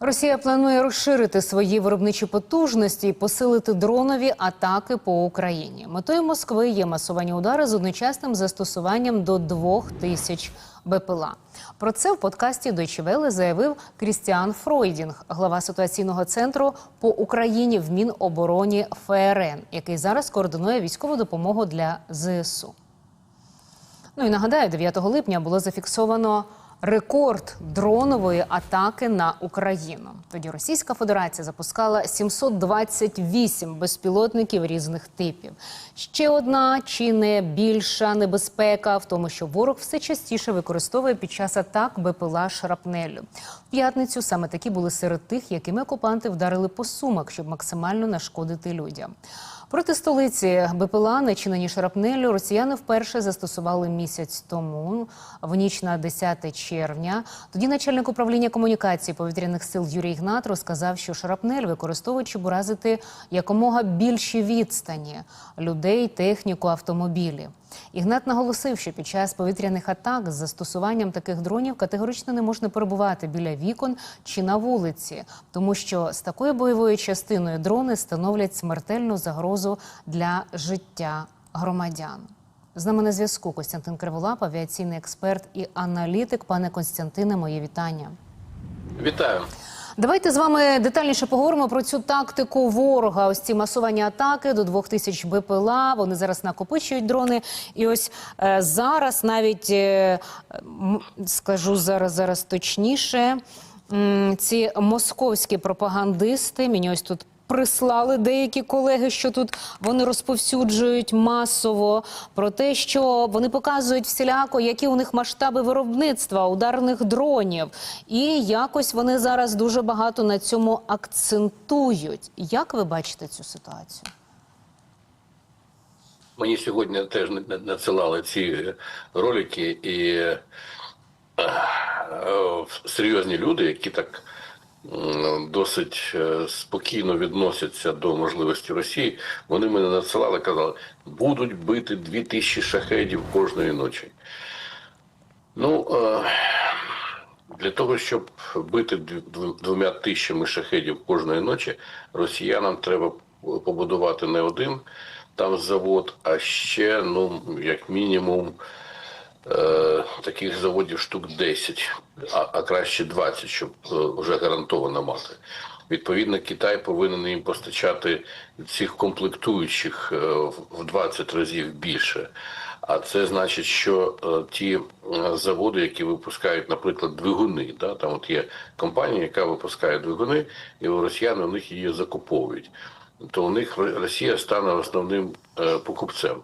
Росія планує розширити свої виробничі потужності і посилити дронові атаки по Україні. Метою Москви є масовані удари з одночасним застосуванням до двох тисяч БПЛА. Про це в подкасті Welle заявив Крістіан Фройдінг, глава ситуаційного центру по Україні в Мінобороні ФРН, який зараз координує військову допомогу для ЗСУ. Ну і нагадаю, 9 липня було зафіксовано рекорд дронової атаки на Україну. Тоді Російська Федерація запускала 728 безпілотників різних типів. Ще одна чи не більша небезпека в тому, що ворог все частіше використовує під час атак БПЛА шрапнелю. В п'ятницю саме такі були серед тих, якими окупанти вдарили по сумах, щоб максимально нашкодити людям. Проти столиці БПЛА, начинені шрапнелю, росіяни вперше застосували місяць тому, в ніч на 10 червня. Тоді начальник управління комунікації повітряних сил Юрій Ігнат розказав, що шрапнель використовують, щоб уразити якомога більші відстані людей, техніку, автомобілі. Ігнат наголосив, що під час повітряних атак з застосуванням таких дронів категорично не можна перебувати біля вікон чи на вулиці, тому що з такою бойовою частиною дрони становлять смертельну загрозу для життя громадян. З нами на зв'язку Костянтин Криволап, авіаційний експерт і аналітик. Пане Константине, моє вітання. Вітаю. Давайте з вами детальніше поговоримо про цю тактику ворога. Ось ці масовані атаки до двох тисяч БПЛА. Вони зараз накопичують дрони. І ось е, зараз навіть е, скажу зараз, зараз точніше. Ці московські пропагандисти мені ось тут. Прислали деякі колеги, що тут вони розповсюджують масово про те, що вони показують всіляко, які у них масштаби виробництва ударних дронів, і якось вони зараз дуже багато на цьому акцентують. Як ви бачите цю ситуацію? Мені сьогодні теж на- на- надсилали ці ролики, і е, е, серйозні люди, які так досить е, спокійно відносяться до можливості Росії, вони мене надсилали, казали, будуть бити дві тисячі шахедів кожної ночі. Ну, е, для того, щоб бити дв- дв- двома тисячами шахедів кожної ночі, росіянам треба побудувати не один там завод, а ще, ну, як мінімум, е, таких заводів штук 10, а, а краще 20, щоб е, вже гарантовано мати. Відповідно, Китай повинен їм постачати цих комплектуючих е, в- в 20 разів більше. А це значить, що ті заводи, які випускають, наприклад, двигуни, да, там от є компанія, яка випускає двигуни, і росіяни у них її закуповують. То у них Росія стане основним покупцем.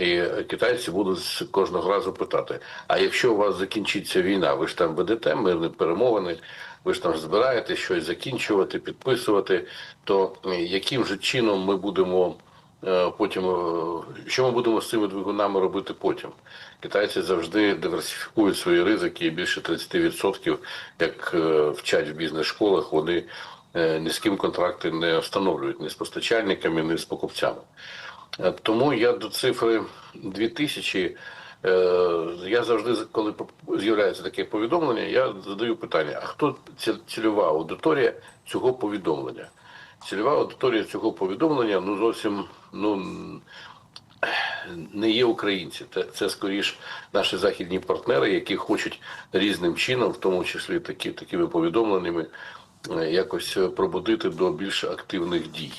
І китайці будуть кожного разу питати: а якщо у вас закінчиться війна, ви ж там ведете мирні перемовини, ви ж там збираєте щось закінчувати, підписувати, то яким же чином ми будемо е, потім, е, що ми будемо з цими двигунами робити потім? Китайці завжди диверсифікують свої ризики і більше 30%, як е, вчать в бізнес-школах, вони ні з ким контракти не встановлюють ні з постачальниками, ні з покупцями. Е, Тому я до цифри 2000, е, я завжди, коли з'являється таке повідомлення, я задаю питання: а хто цільова аудиторія цього повідомлення? Цільова аудиторія цього повідомлення ну зовсім ну не є українці. Це, це скоріш наші західні партнери, які хочуть різним чином, в тому числі такі, такими повідомленнями, е, якось пробудити до більш активних дій.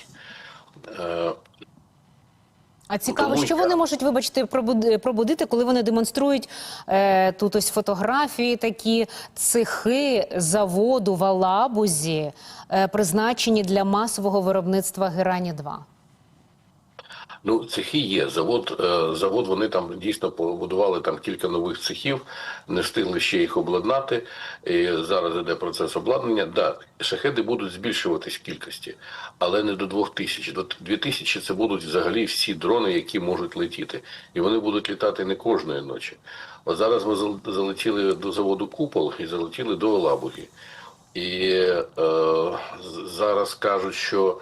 А цікаво, Тому що вони можуть, вибачте, пробуди- пробудити, коли вони демонструють е, тут ось фотографії, такі цехи заводу в Алабузі, е, призначені для масового виробництва Герані 2 Ну, цехи є. Завод, е, завод вони там дійсно побудували там кілька нових цехів, не встигли ще їх обладнати. І зараз іде процес обладнання. Да, шахеди будуть збільшуватись в кількості, але не до двох тисяч. До дві тисячі це будуть взагалі всі дрони, які можуть летіти. І вони будуть літати не кожної ночі. От зараз ми залетіли до заводу Купол і залетіли до Олабуги. І е, зараз кажуть, що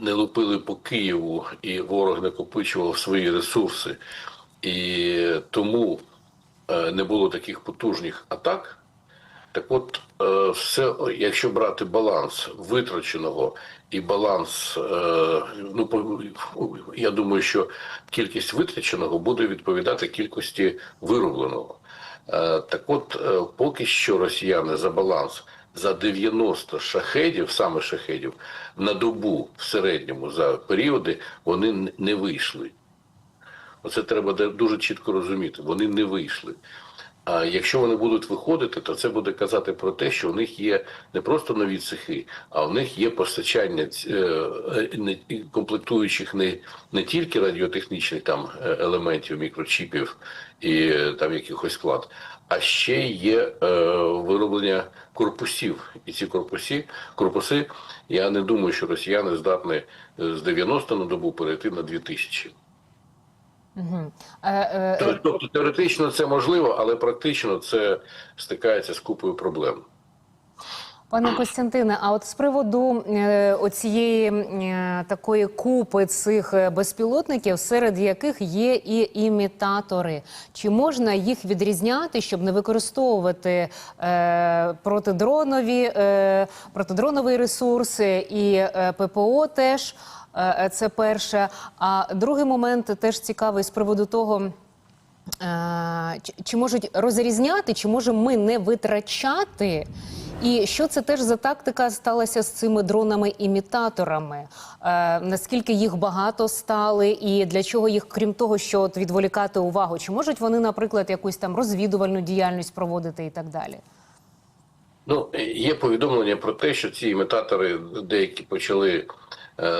не лупили по Києву, і ворог накопичував свої ресурси, і тому е, не було таких потужних атак. Так от, е, все, якщо брати баланс витраченого і баланс, е, ну я думаю, що кількість витраченого буде відповідати кількості виробленого. Так от, поки що росіяни за баланс за 90 шахедів, саме шахедів, на добу в середньому за періоди вони не вийшли. Оце треба дуже чітко розуміти. Вони не вийшли. А якщо вони будуть виходити, то це буде казати про те, що у них є не просто нові цехи, а у них є постачання е, е, комплектуючих не, не тільки радіотехнічних там е, елементів, мікрочіпів і там якихось склад, а ще є е, вироблення корпусів. І ці корпуси, корпуси, я не думаю, що росіяни здатні з 90 на добу перейти на 2000. Угу. Е, е, е, Тобто теоретично це можливо, але практично це стикається з купою проблем. Пане Костянтине, а от з приводу е, оцієї е, такої купи цих безпілотників, серед яких є і імітатори, чи можна їх відрізняти, щоб не використовувати е, протидронові, е, протидроновий ресурс і е, ППО теж? Е, Це перше. А другий момент теж цікавий з приводу того. Е, Чи, можуть розрізняти, чи можемо ми не витрачати? І що це теж за тактика сталася з цими дронами-імітаторами? Е, наскільки їх багато стали, і для чого їх, крім того, що от відволікати увагу? Чи можуть вони, наприклад, якусь там розвідувальну діяльність проводити і так далі? Ну, є повідомлення про те, що ці імітатори деякі почали е,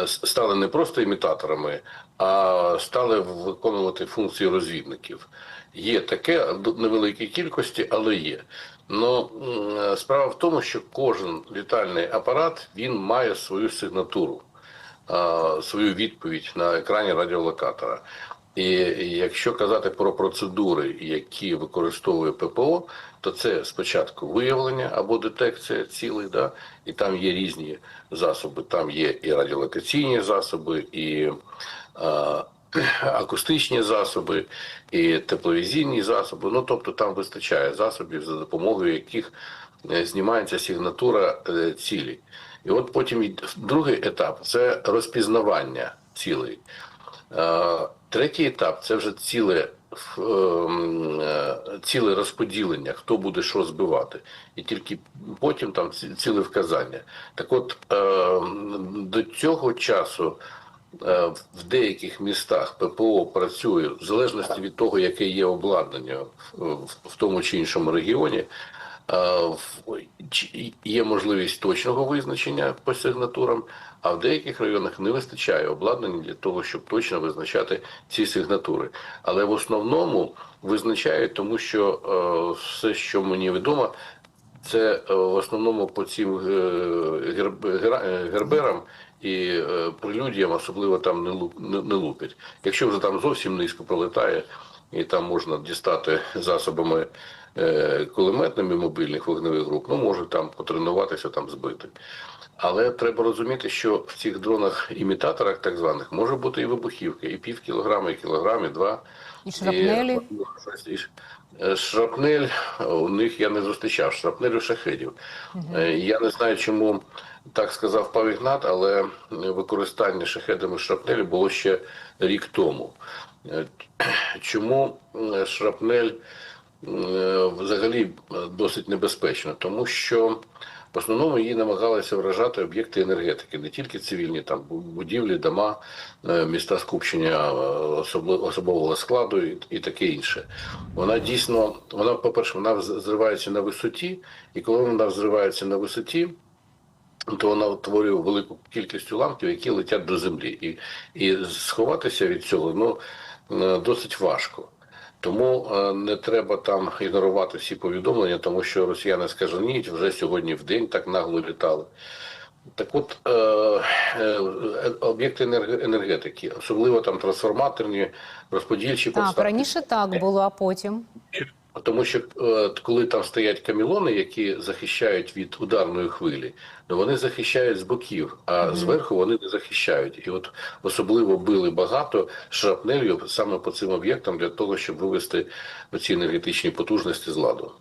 стали не просто імітаторами, а стали виконувати функції розвідників. Є таке в невеликій кількості, але є. Ну справа в тому, що кожен літальний апарат він має свою сигнатуру, свою відповідь на екрані радіолокатора. І якщо казати про процедури, які використовує ППО, то це спочатку виявлення або детекція цілей, да, і там є різні засоби. Там є і радіолокаційні засоби, і а, акустичні засоби, і тепловізійні засоби. Ну тобто там вистачає засобів, за допомогою яких е, знімається сигнатура е, цілі. І от потім другий етап це розпізнавання цілей. Третій етап це вже ціле, ем, е, ціле розподілення, хто буде що збивати, і тільки потім там ціле вказання. Так от е, до цього часу е, в деяких містах ППО працює в залежності від того, яке є обладнання в тому чи іншому регіоні. Е, Є можливість точного визначення по сигнатурам, а в деяких районах не вистачає обладнання для того, щоб точно визначати ці сигнатури. Але в основному визначають, тому що е, все, що мені відомо, це е, в основному по цим герберам і прелюдіям особливо там не лу- не- не. Якщо вже там зовсім низько пролетає, і там можна дістати засобами е, кулеметними мобільних вогневих груп, ну може там потренуватися, там збити. Але треба розуміти, що в цих дронах-імітаторах, так званих, може бути і вибухівки, і пів кілограма, і кілограм, і два. І шрапнелі? І, е, шрапнель у них я не зустрічав. Шрапнелю шахедів. Е, Я не знаю, чому так сказав Пав Ігнат, але використання шахедами шрапнелі було ще рік тому. Е, Чому е, шрапнель е, взагалі досить небезпечна? Тому що в основному її намагалися вражати об'єкти енергетики, не тільки цивільні, там будівлі, дома, міста скупчення особового складу і, таке інше. Вона дійсно, вона, по-перше, вона зривається на висоті, і коли вона взривається на висоті, то вона утворює велику кількість уламків, які летять до землі. І, і сховатися від цього ну, досить важко. Тому е, не треба там ігнорувати всі повідомлення, тому що росіяни скаженіть, вже сьогодні в день так нагло літали. Так от е, е, об'єкти енерг- енергетики, особливо там трансформаторні, розподільчі Так, раніше так було, а потім. Тому що е, коли там стоять камілони, які захищають від ударної хвилі, то вони захищають з боків, а зверху вони не захищають. І от особливо били багато шрапнелью саме по цим об'єктам для того, щоб вивести ці енергетичні потужності з ладу.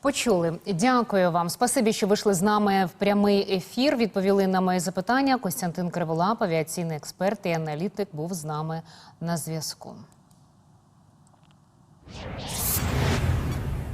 Почули. Дякую вам. Спасибі, що вийшли з нами в прямий ефір. Відповіли на мої запитання. Костянтин Криволап, авіаційний експерт і аналітик, був з нами на зв'язку. Thank you.